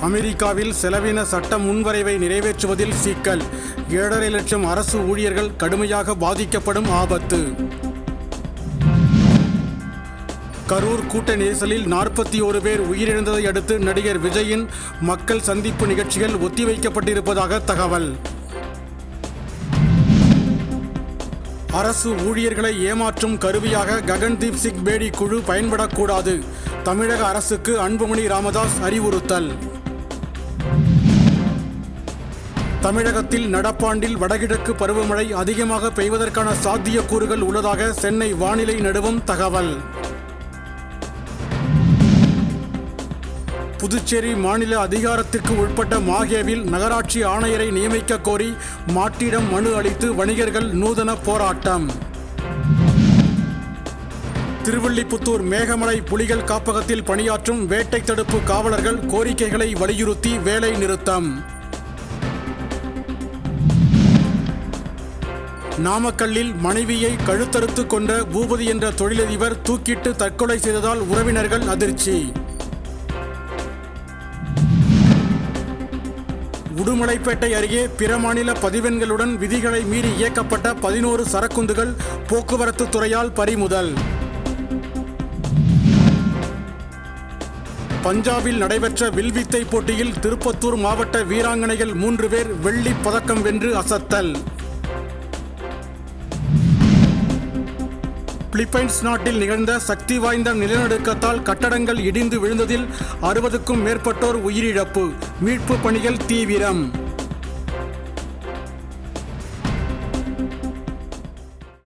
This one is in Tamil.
அமெரிக்காவில் செலவின சட்ட முன்வரைவை நிறைவேற்றுவதில் சிக்கல். ஏழரை லட்சம் அரசு ஊழியர்கள் கடுமையாக பாதிக்கப்படும் ஆபத்து. கரூர் கூட்ட நெரிசலில் நாற்பத்தி ஒரு பேர் உயிரிழந்ததை அடுத்து நடிகர் விஜயின் மக்கள் சந்திப்பு நிகழ்ச்சிகள் ஒத்திவைக்கப்பட்டிருப்பதாக தகவல். அரசு ஊழியர்களை ஏமாற்றும் கருவியாக ககன்தீப் சிங் பேடி குழு பயன்படக்கூடாது. தமிழக அரசுக்கு அன்புமணி ராமதாஸ் அறிவுறுத்தல். தமிழகத்தில் நடப்பாண்டில் வடகிழக்கு பருவமழை அதிகமாக பெய்வதற்கான சாத்தியக்கூறுகள் உள்ளதாக சென்னை வானிலை நடுவம் தகவல். புதுச்சேரி மாநில அதிகாரத்திற்கு உட்பட்ட மாகேவில் நகராட்சி ஆணையரை நியமிக்க கோரி மாட்டிடம் மனு அளித்து வணிகர்கள் நூதன போராட்டம். திருவில்லிபுத்தூர் மேகமலை புலிகள் காப்பகத்தில் பணியாற்றும் வேட்டை தடுப்பு காவலர்கள் கோரிக்கைகளை வலியுறுத்தி வேலை நிறுத்தம். நாமக்கல்லில் மனைவியை கழுத்தறுத்து கொண்ட பூபதி என்ற தொழிலதிபர் தூக்கிட்டு தற்கொலை செய்ததால் உறவினர்கள் அதிர்ச்சி. உடுமலைப்பேட்டை அருகே பிற மாநில பதிவெண்களுடன் விதிகளை மீறி இயக்கப்பட்ட பதினோரு சரக்குந்துகள் போக்குவரத்து துறையால் பறிமுதல். பஞ்சாபில் நடைபெற்ற வில்வித்தை போட்டியில் திருப்பத்தூர் மாவட்ட வீராங்கனைகள் மூன்று பேர் வெள்ளிப் பதக்கம் வென்று அசத்தல். பிலிப்பைன்ஸ் நாட்டில் நிகழ்ந்த சக்தி வாய்ந்த நிலநடுக்கத்தால் கட்டடங்கள் இடிந்து விழுந்ததில் அறுபதுக்கும் மேற்பட்டோர் உயிரிழப்பு. மீட்பு பணிகள் தீவிரம்.